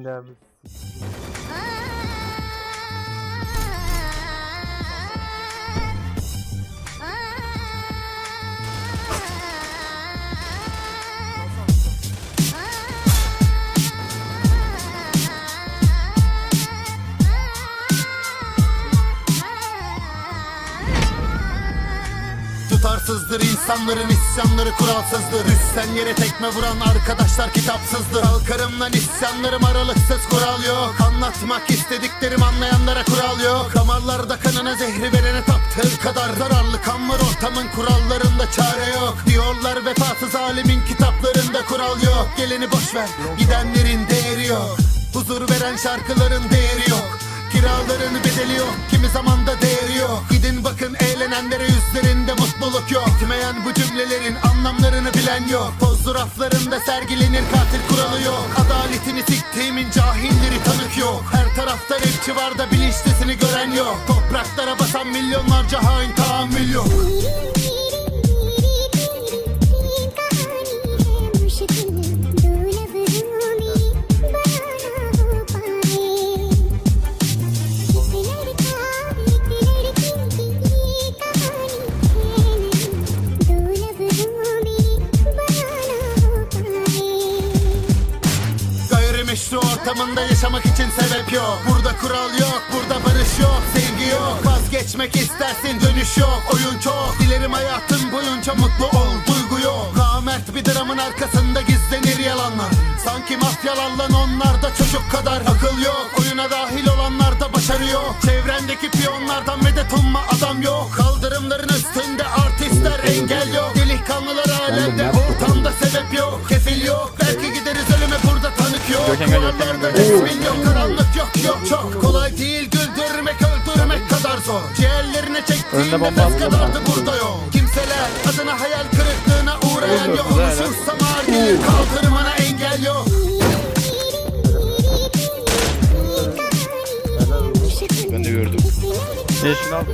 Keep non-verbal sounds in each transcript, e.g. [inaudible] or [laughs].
Love. Abi. Tutarsızdır insanların isyanları kuralsızdır Üstten yere tekme vuran arkadaşlar kitapsızdır. Kalkarımdan isyanlarım aralıksız kural yok. Anlatmak istediklerim anlayanlara kural yok. Damarlarda kanına zehri verene taptığın kadar Zararlı kan var. Ortamın kurallarında çare yok. Diyorlar vefasız alimin kitaplarında kural yok. Geleni boş ver gidenlerin değeri yok. Huzur veren şarkıların değeri yok. Kiraların bedeli yok. Kimi zaman da değeri yok. Gidin bakın eğlenenlere yüzlerinde mutluluk yok. Bitmeyen bu cümlelerin anlamlarını bilen yok. Tozlu raflarında sergilenir katil kuralı yok. Adaletini siktiğimin cahilleri tanık yok. Her tarafta rapçi var da bilinçlisini gören yok. Topraklara basan milyonlarca hain tahammül yok ortamında yaşamak için sebep yok. Burada kural yok, burada barış yok Sevgi yok, vazgeçmek istersin dönüş yok Oyun çok, dilerim hayatın boyunca mutlu ol Duygu yok, namert bir dramın arkasında gizlenir yalanlar. Sanki mafyalarla onlarda çocuk kadar. Akıl yok Oyuna dahil olanlarda başarı yok. Çevrendeki piyonlardan medet umma adam yok. Kaldırımların üstünde Sen bomba Kimseler adına hayal kırıklığına uğrayan yok. Konuşursam ağır gelir kaldırmana engel yok. Ben de gördüm. Yeşil al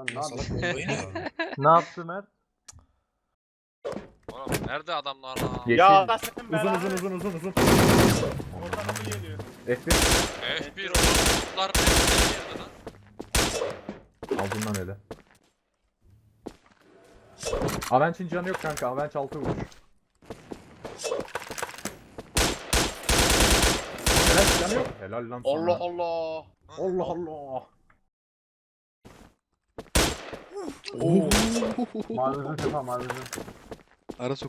Lan ne yaptı? [laughs] ne yaptı Mert? Oğlum nerede adamlar lan? Ya Uzun uzun uzun uzun uzun. F1 F1 oğlumlar ne yerde lan? aldığından öyle. Avenç'in canı yok kanka. Avenç 6 vuruş. Helal canı yok. Helal lan sana. Allah Allah. Allah Allah. Mavi sefa mavi Ara sok.